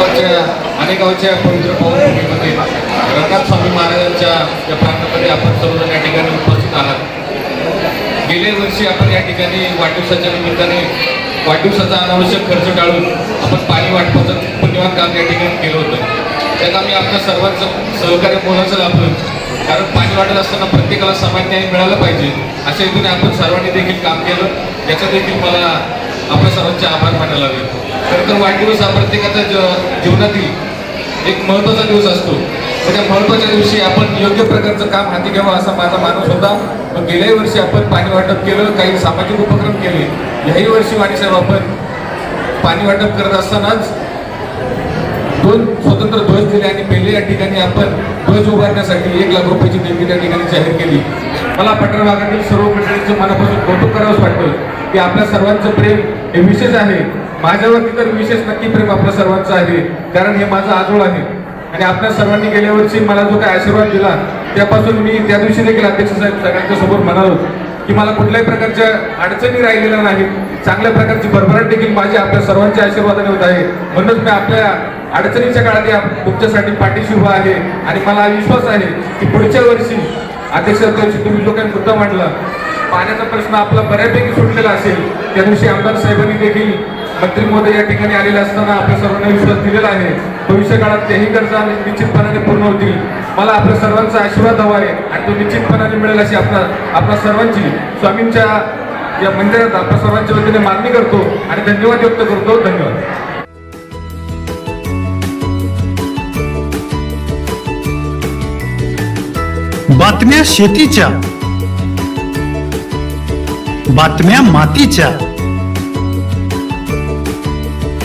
गावच्या अनेक गावच्या पवित्र पावनभूमीमध्ये रंगनाथ स्वामी महाराजांच्या या प्रांतामध्ये आपण सर्वजण या ठिकाणी उपस्थित आहात. गेल्या वर्षी आपण या ठिकाणी वाढदिवसाच्या निमित्ताने वाढदिवसाचा अनावश्यक खर्च टाळून आपण पाणी वाटपाचं पुण्यवान काम या ठिकाणी केलं होतं. त्यात आम्ही आपल्या सर्वांचं सहकार्य कोणाचं लाभलं. कारण पाणी वाटत असताना प्रत्येकाला समान न्याय मिळाला पाहिजे अशा हेतूने आपण सर्वांनी देखील काम केलं. याचा देखील मला आपल्या सर्वांचे आभार मानायला लागेल तर वाढदिवस हा प्रत्येकाच्या ज- जीवनातील एक महत्त्वाचा दिवस असतो. तर त्या महत्त्वाच्या दिवशी आपण योग्य प्रकारचं काम हाती घ्यावं असा माझा मानस होता. मग गेल्याही वर्षी आपण पाणी वाटप केलं काही सामाजिक उपक्रम केले. याही वर्षी वाणीसाहेब आपण पाणी वाटप करत असतानाच दोन स्वतंत्र ध्वज दिले आणि पहिले या ठिकाणी आपण ध्वज उभारण्यासाठी एक लाख रुपयाची देणगी त्या ठिकाणी जाहीर केली. मला पठार भागातील सर्व मंडळींचं मनापासून कौतुक करावंच वाटतं की आपल्या सर्वांचं प्रेम हे विशेष आहे. माझ्यावरती तर विशेष नक्की प्रेम आपल्या सर्वांचं आहे कारण हे माझं आजोळ आहे. आणि आपल्या सर्वांनी गेल्या वर्षी मला जो काय आशीर्वाद दिला त्यापासून मी त्या दिवशी देखील अध्यक्ष साहेब सगळ्यांच्या समोर म्हणालो की मला कुठल्याही प्रकारच्या अडचणी राहिलेल्या नाहीत. चांगल्या प्रकारची भरभराट देखील माझी आपल्या सर्वांच्या आशीर्वादाने होत आहे. म्हणूनच मी आपल्या अडचणीच्या काळात या तुमच्यासाठी पाठीशी उभा आहे. आणि मला विश्वास आहे की पुढच्या वर्षी अध्यक्ष दिवशी तुम्ही जो काही मुद्दा मांडला पाण्याचा प्रश्न आपला बऱ्यापैकी सुटलेला असेल त्या दिवशी आमदार साहेबांनी देखील मंत्री महोदय या ठिकाणी आलेले असताना आपल्या सर्वांना विश्वास दिलेला आहे. भविष्य काळात तेही गरजा निश्चितपणाने पूर्ण होतील. मला आपल्या सर्वांचा आशीर्वाद हवा आहे आणि तो निश्चितपणाने मिळेल अशी आपला आपल्या सर्वांची स्वामींच्या या मंदिरात आपल्या सर्वांच्या वतीने मागणी करतो आणि धन्यवाद व्यक्त करतो. धन्यवाद. बातम्या शेतीच्या बातम्या मातीच्या